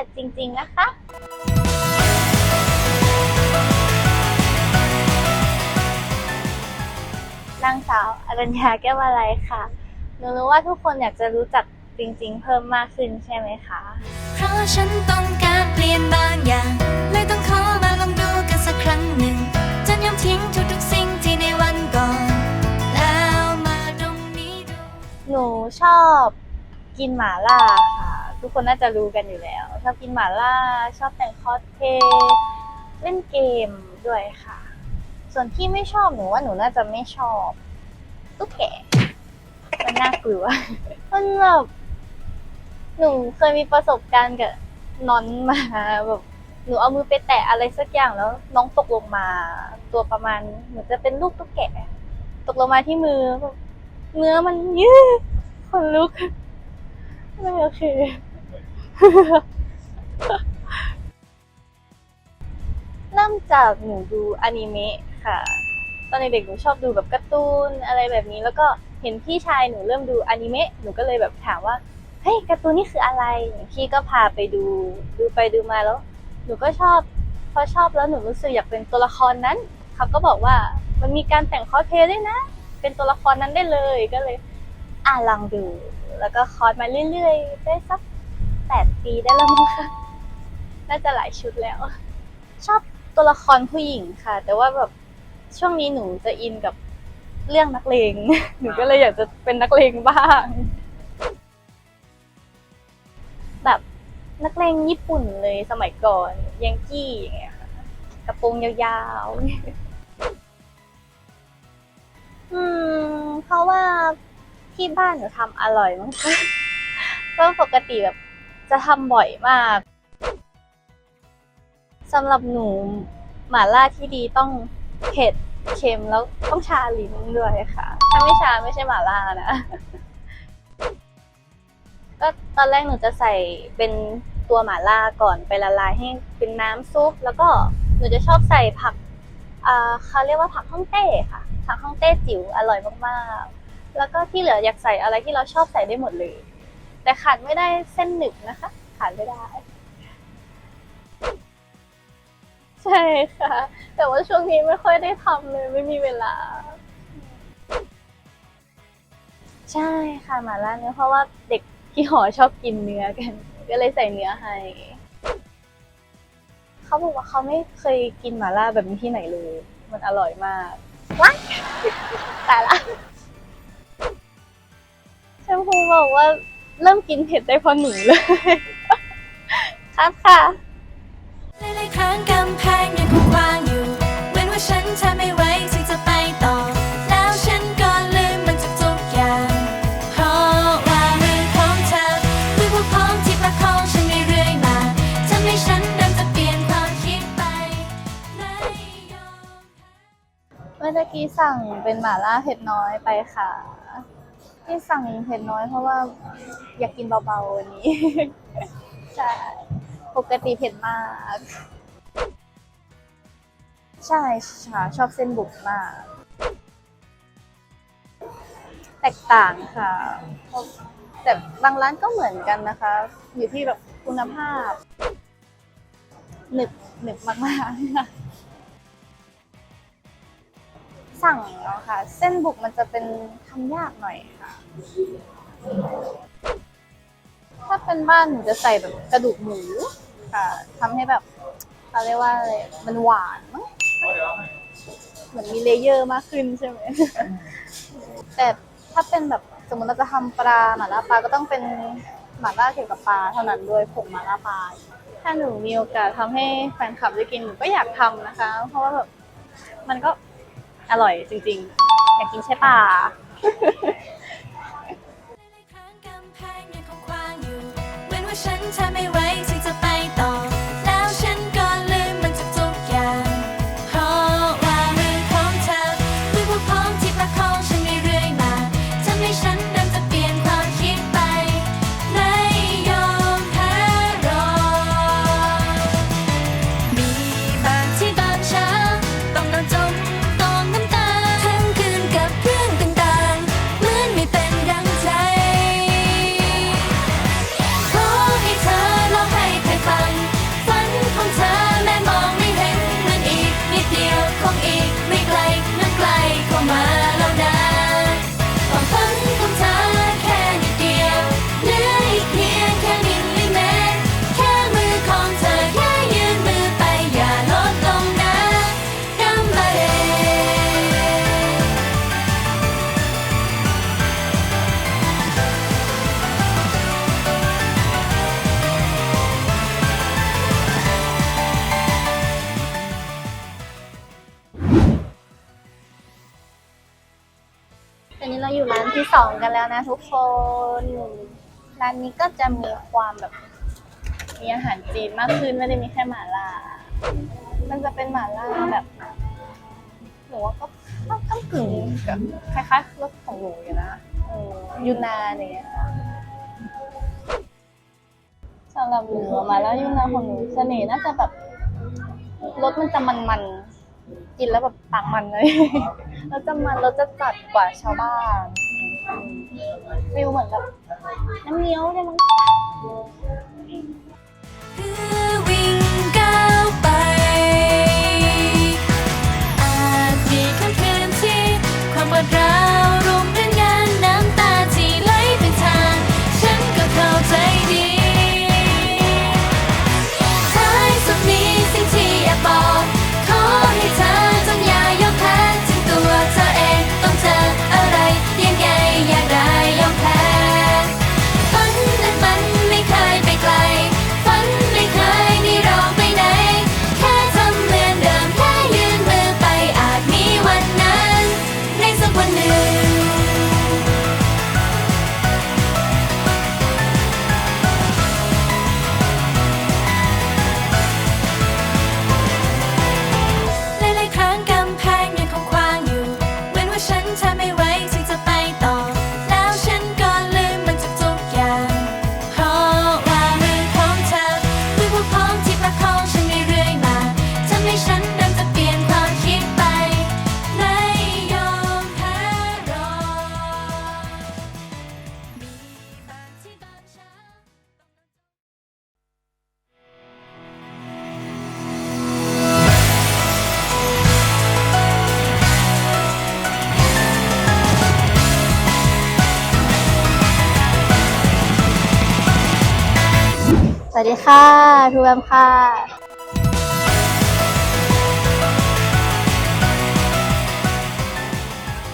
ค่ะจริง ๆ นะคะนางสาวอรัญญาแก้วอะไรค่ะ หนูรู้ว่าทุกคนอยากจะรู้จักจริง ๆ เพิ่มมากขึ้นใช่ไหมคะ เพราะฉันต้องการเปลี่ยนบางอย่าง เลยต้องขอมาลองดูกันสักครั้งหนึ่งจนยอมทิ้งทุกๆสิ่งที่ในวันก่อน แล้วมาตรงนี้ดู หนูชอบกินหมาล่าค่ะ ทุกคนน่าจะรู้กันอยู่แล้ว ชอบกินหมาล่า ชอบแต่งคอสเพย์เล่นเกมด้วยค่ะ ส่วนที่ไม่ชอบหนูว่าหนูน่าจะไม่ชอบตุ๊กแกมันน่ากลัวมันแบบหนูเคยมีประสบการณ์กับนอนมาแบบหนูเอามือไปแตะอะไรสักอย่างแล้ว น้องตกลงมา ตัวประมาณเหมือนจะเป็นลูกตุ๊กแกตกลงมาที่มือแบบเนื้อมันยืดคนลุกนั่นก็คือ เริ่มจากหนูดูอนิเมะค่ะ ตอนเด็กๆหนูชอบดูแบบการ์ตูนอะไรแบบนี้ แล้วก็เห็นพี่ชายหนูเริ่มดูอนิเมะหนูก็เลยแบบถามว่าเฮ้ยการ์ตูนนี่คืออะไรพี่ก็พาไปดูดูไปดูมาแล้ว หนูก็ชอบพอชอบแล้วหนูรู้สึกอยากเป็นตัวละครนั้นเขาก็บอกว่ามันมีการแต่งคอสเพลย์ด้วยนะ เป็นตัวละครนั้นได้เลยก็เลย อะลองดู แล้วก็คอสมาเรื่อยๆ ได้สัก แปดปีได้แล้วมั้งคะน่าจะหลายชุดแล้ว ชอบตัวละครผู้หญิงค่ะ แต่ว่าแบบช่วงนี้หนูจะอินกับเรื่องนักเลง หนูก็เลยอยากจะเป็นนักเลงบ้าง แบบนักเลงญี่ปุ่นเลยสมัยก่อนยังกี้อย่างเงี้ยค่ะกระโปรงยาวๆ อืม เพราะว่าที่บ้านหนูทำอร่อยมั้งคะก็ปกติแบบ จะทำบ่อยมากสำหรับหนูหม่าล่าที่ดีต้องเผ็ดเค็มแล้วต้องชาลิ้นด้วยค่ะ ถ้าไม่ชาไม่ใช่หม่าล่านะ ก็ตอนแรกหนูจะใส่เป็นตัวหม่าล่าก่อนไปละลายให้เป็นน้ำซุป แล้วก็หนูจะชอบใส่ผักอ่าเขาเรียกว่าผักฮ่องเต้ค่ะผักฮ่องเต้จิ๋วอร่อยมากๆ แล้วก็ที่เหลืออยากใส่อะไรที่เราชอบใส่ได้หมดเลย แต่ขาดไม่ได้เส้นหนึบนะคะ ขาดไม่ได้ ใช่ค่ะ แต่ว่าช่วงนี้ไม่ค่อยได้ทำเลยไม่มีเวลา ใช่ค่ะหมาล่าเนื้อเพราะว่าเด็กที่หอชอบกินเนื้อกัน ก็เลยใส่เนื้อให้เขาบอกว่าเขาไม่เคยกินหมาล่าแบบนี้ที่ไหนเลย มันอร่อยมากว้ายตายละแชมพูบอกว่า เริ่มกินเผ็ดได้เพราะหนูเลยครับค่ะหลายๆครั้งกำแพงยังคงวางอยู่เว้นว่าฉันทำไม่ไหวที่จะไปต่อ แล้วฉันก็ลืมมันทุกๆอย่าง เพราะว่ามือของเธอคือพวกพ้องที่ประคองฉันเรื่อยๆมาทำให้ฉันเริ่มจะเปลี่ยนความคิดไปไม่ยอม เมื่อตะกี้สั่งเป็นหม่าล่าเผ็ดน้อยไปค่ะ ที่สั่งเผ็ดน้อยเพราะว่าอยากกินเบาๆวันนี้ ใช่ ปกติเผ็ดมาก ใช่ค่ะชอบเส้นบุกมาก แตกต่างค่ะ แต่บางร้านก็เหมือนกันนะคะ อยู่ที่แบบคุณภาพหนึบหนึบมากๆ สั่งแล้วค่ะ เส้นบุกมันจะเป็นทำยากหน่อยค่ะ ถ้าเป็นบ้านหนูจะใส่แบบกระดูกหมูค่ะทำให้แบบเขาเรียกว่าอะไรมันหวานมั้งเหมือนมีเลเยอร์มากขึ้นใช่ไหม แต่ถ้าเป็นแบบสมมติเราจะทำปลาหม่าล่าปลาก็ต้องเป็นหม่าล่าเกี่ยวกับปลาเท่านั้นด้วยผงหม่าล่าปลาถ้าหนูมีโอกาสทำให้แฟนคลับได้กินหนูก็อยากทำนะคะ เพราะว่าแบบมันก็ อร่อยจริงๆ อยากกินใช่ป่ะ ฉันทำไม่ไหวที่จะไปต่อ กันแล้วนะทุกคน ร้านนี้ก็จะมีความแบบ มีอาหารจีนมากขึ้นไม่ได้มีแค่หม่าล่า มันจะเป็นหม่าล่าแบบหนูว่าก็ก็ก้ากึ่งกับคล้ายๆรสของหนูอยู่นะยูนานเงี้ยสำหรับหนูมาแล้วยูนานของหนูเสน่ห์น่าจะแบบรสมันจะมันๆกินแล้วแบบปากมันเลยรสจะมันรสจะจัดกว่าชาวบ้าน ฟิลเหมือนแบบน้ำเงี้ยวได้มั้งคือวิ่งก้าวไป ค่ะทูแบมค่ะ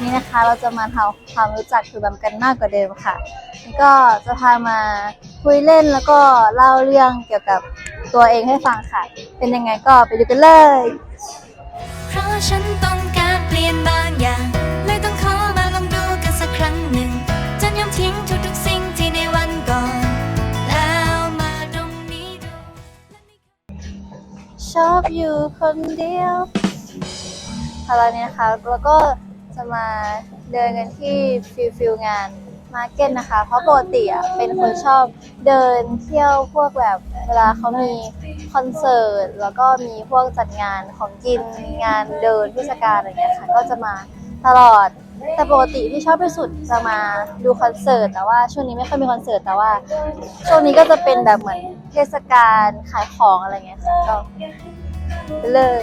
นี่นะคะเราจะมาทำความรู้จักทูแบมกันมากกว่าเดิมค่ะนี่ก็จะพามาคุยเล่นแล้วก็เล่าเรื่องเกี่ยวกับตัวเองให้ฟังค่ะ เป็นยังไงก็ไปดูกันเลย เพราะฉันต้องการเปลี่ยนบางอย่าง ชอบอยู่คนเดียวค่ะตอนนี้นะคะแล้วก็จะมาเดินกันที่ฟิลฟิลงานมาร์เก็ตนะคะ เพราะปกติอะเป็นคนชอบเดินเที่ยวพวกแบบเวลาเขามีคอนเสิร์ตแล้วก็มีพวกจัดงานของกินงานเดินเทศกาลอะไรเงี้ยค่ะก็จะมาตลอดแต่ปกติที่ชอบที่สุดจะมาดูคอนเสิร์ตแต่ว่าช่วงนี้ไม่ค่อยมีคอนเสิร์ตแต่ว่าช่วงนี้ก็จะเป็นแบบเหมือน เทศกาลขายของอะไรเงี้ยค่ะก็เลย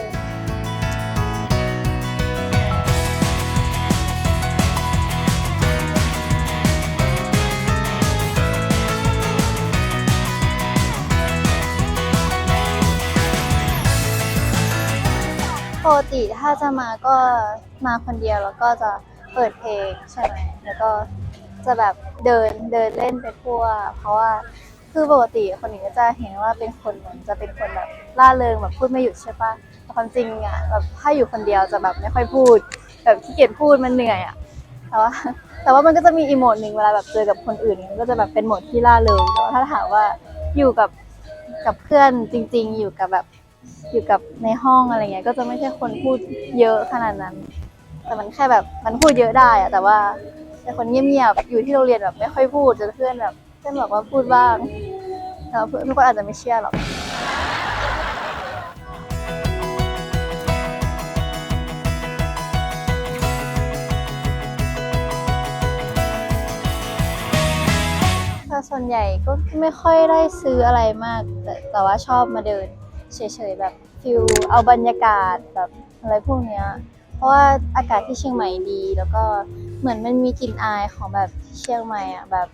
ปกติถ้าจะมาก็มาคนเดียวแล้วก็จะเปิดเพลงใช่ไหมแล้วก็จะแบบเดินเดินเล่นไปทั่ว เพราะว่า คือปกติคนอื่นก็จะเห็นว่าเป็นคนเหมือนจะเป็นคนแบบล่าเริงแบบพูดไม่หยุดใช่ปะแต่ความจริงอะแบบถ้าอยู่คนเดียวจะแบบไม่ค่อยพูด แบบขี้เกียจพูดมันเหนื่อยอะแต่ว่าแต่ว่ามันก็จะมีอีโมดหนึ่งเวลาแบบเจอกับคนอื่นมันก็จะแบบเป็นโหมดที่ล่าเริงแต่ว่าถ้าถามว่าอยู่กับกับเพื่อนจริง ๆ อยู่กับแบบอยู่กับในห้องอะไรเงี้ยก็จะไม่ใช่คนพูดเยอะขนาดนั้น แต่มันแค่แบบมันพูดเยอะได้อะแต่ว่าเป็นคนเงียบๆอยู่ที่โรงเรียนแบบไม่ค่อยพูดจนเพื่อนแบบ เพื่อนบอกว่าพูดบ้างแต่ว่าเพื่อนทุกคนอาจจะไม่เชื่อหรอกแต่ส่วนใหญ่ก็ไม่ค่อยได้ซื้ออะไรมาก แต่แต่ว่าชอบมาเดินเฉยๆแบบฟิลเอาบรรยากาศแบบอะไรพวกเนี้ยเพราะว่าอากาศที่เชียงใหม่ดี แล้วก็เหมือนมันมีกลิ่นอายของแบบเชียงใหม่อะแบบ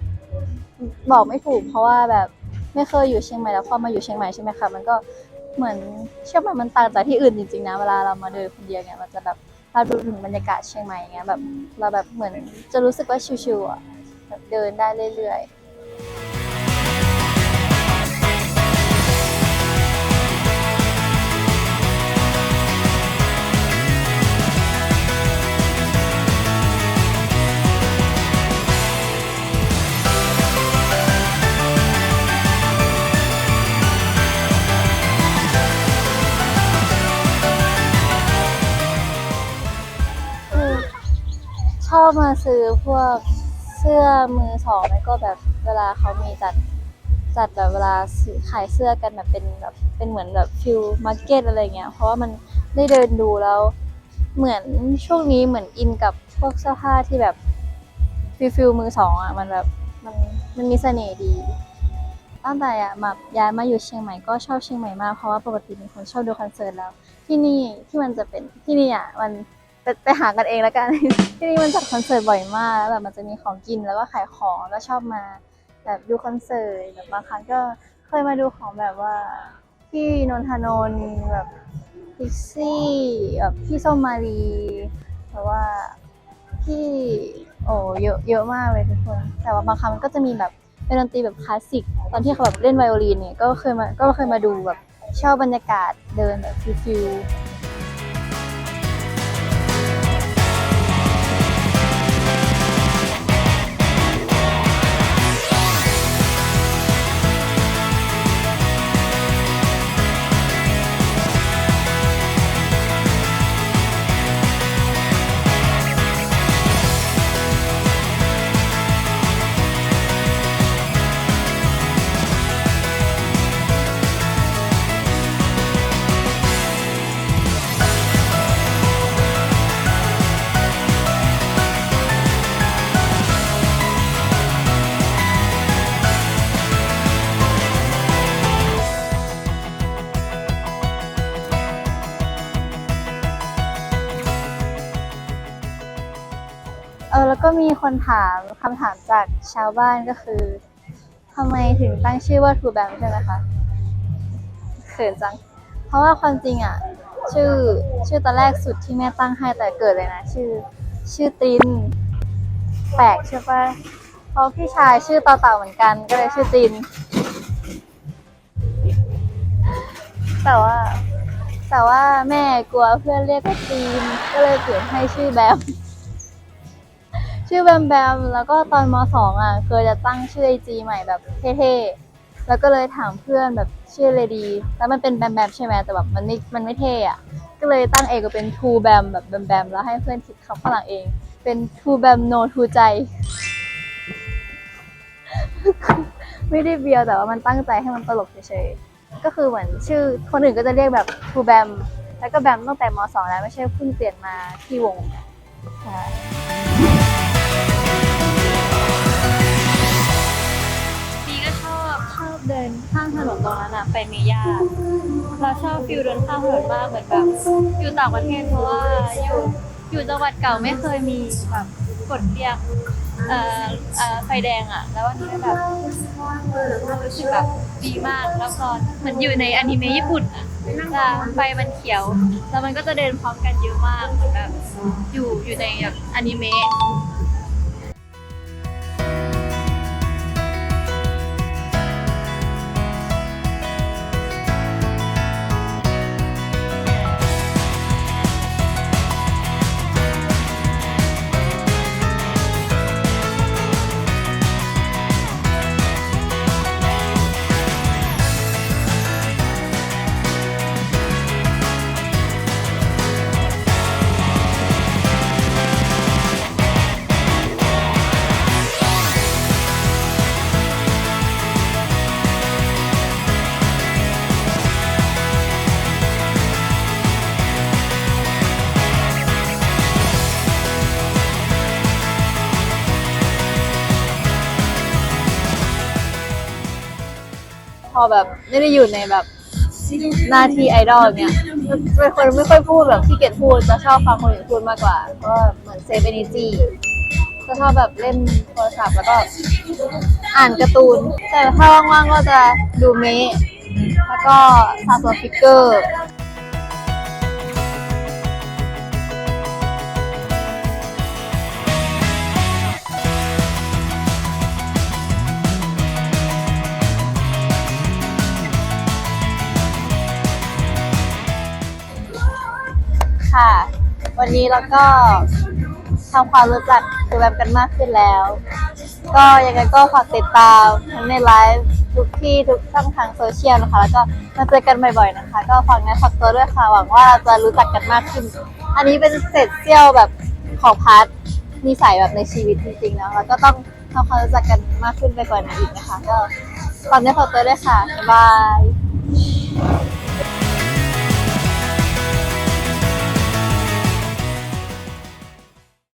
บอกไม่ถูก เพราะว่าแบบไม่เคยอยู่เชียงใหม่แล้วพอมาอยู่เชียงใหม่ใช่ไหมคะมันก็เหมือนเชียงใหม่มันต่างจากที่อื่นจริงๆนะเวลาเรามาเดินคนเดียวเนี่ยมันจะแบบเราดูถึงบรรยากาศเชียงใหม่อย่างเงี้ยแบบเราแบบเหมือนจะรู้สึกว่าชิวๆอะแบบเดินได้เรื่อยๆ อบมาซื้อพวกเสื้อมือสองแล้วก็แบบเวลาเขามีจัดจัดแบบเวลาซื้อขายเสื้อกันแบบเป็นแบบเป็นเหมือนแบบฟิลมาร์เก็ตอะไรเงี้ย เพราะว่ามันได้เดินดูแล้ว เหมือนช่วงนี้เหมือนอินกับพวกเสื้อผ้าที่แบบฟิลฟิลมือสองอะมันแบบมันมันมีเสน่ห์ดี ตั้งแต่อะมาย้ายมาอยู่เชียงใหม่ก็ชอบเชียงใหม่มากเพราะว่าปกติเป็นคนชอบดูคอนเสิร์ตแล้ว ที่นี่ที่มันจะเป็นที่นี่อะมัน ไปไปหากันเองแล้วกัน ที่นี่มันจัดคอนเสิร์ตบ่อยมากแล้วแบบมันจะมีของกินแล้วก็ขายของแล้วชอบมา แบบดูคอนเสิร์ตแบบบางครั้งก็เคยมาดูของแบบว่าที่นนทนนท์แบบพิกซี่แบบพี่ส้มมารีแบบว่าที่โอ้เยอะเยอะมากเลยทุกคน แต่ว่าบางครั้งมันก็จะมีแบบเป็นดนตรีแบบคลาสสิกตอนที่เขาแบบเล่นไวโอลินเนี่ยก็เคยมาก็เคยมาดูแบบชอบบรรยากาศเดินแบบฟิลๆ เออแล้วก็มีคนถามคำถามจากชาวบ้านก็คือทำไมถึงตั้งชื่อว่าทูแบมใช่ไหมคะเขินจัง เพราะว่าความจริงอะ ชื่อชื่อตอนแรกสุดที่แม่ตั้งให้แต่เกิดเลยนะ ชื่อ ชื่อตินแปลกใช่ปะเพราะพี่ชายชื่อต่อเต่าเหมือนกัน ก็เลยชื่อติน แต่ว่า แต่ว่าแม่กลัวเพื่อนเรียกว่าตีนก็เลยเปลี่ยนให้ชื่อแบม ชื่อแบมแบมแล้วก็ตอนมสองอะเคยจะตั้งชื่อไอจีใหม่แบบเท่ๆแล้วก็เลยถามเพื่อนแบบชื่ออะไรดี แล้วมันเป็นแบมแบมใช่ไหมแต่แบบมันไม่มันไม่เท่อะก็เลยตั้งเองก็เป็นทูแบมแบบแบมแบมแล้วให้เพื่อนคิดคำฝรั่งเอง เป็นทูแบมโนทูใจ ไม่ได้เบียวแต่ว่ามันตั้งใจให้มันตลกเฉยๆก็คือเหมือนชื่อคนอื่นก็จะเรียกแบบทูแบมแล้วก็แบมตั้งแต่มสองแล้วไม่ใช่เพิ่งเปลี่ยนมาที่วงใช่ ชอบเดินข้างถนนตรงนั้นอะไปเมย่าเราชอบฟิลเดินข้างถนนมากเหมือนแบบอยู่ต่างประเทศเพราะว่าอยู่อยู่จังหวัดเก่าไม่เคยมีแบบกฎเรียกเอ่อเอ่อไฟแดงอะแล้ววันนี้แบบรู้สึกแบบดีมากแล้วพอเหมือนอยู่ในอนิเมะญี่ปุ่นอะจะไฟมันเขียว แล้วมันก็จะเดินพร้อมกันเยอะมากเหมือนแบบอยู่อยู่ในแบบอนิเมะ อแบบไม่ได้อยู่ในแบบหน้าที่ไอดอลเนี่ยเป็นคนไม่ค่อยพูดแบบขี้เกียจพูดจะชอบฟังคนอื่นพูดมากกว่า ก็เหมือนเซฟเอเนจีจะชอบแบบเล่นโทรศัพท์แล้วก็อ่านการ์ตูน แต่ถ้าว่างๆก็จะดูเมะแล้วก็สะสมฟิกเกอร์ วันนี้เราก็ทำความรู้จักตัวแบบกันมากขึ้นแล้ว ก็ยังไงก็ฝากติดตามทั้งในไลฟ์ทุกที่ทุกช่องทางโซเชียลนะคะ แล้วก็มาเจอกันบ่อยๆนะคะ ก็ฝากงานฝากตัวด้วยค่ะหวังว่าเราจะรู้จักกันมากขึ้น อันนี้เป็นเศษเสี้ยวแบบของพาร์ทนิสัยแบบในชีวิตจริงๆเนาะแล้วก็ต้องทำความรู้จักกันมากขึ้นไปกว่านั้อีกนะคะ ก็ตอนนี้ขอตัวด้วยค่ะบ๊ายบาย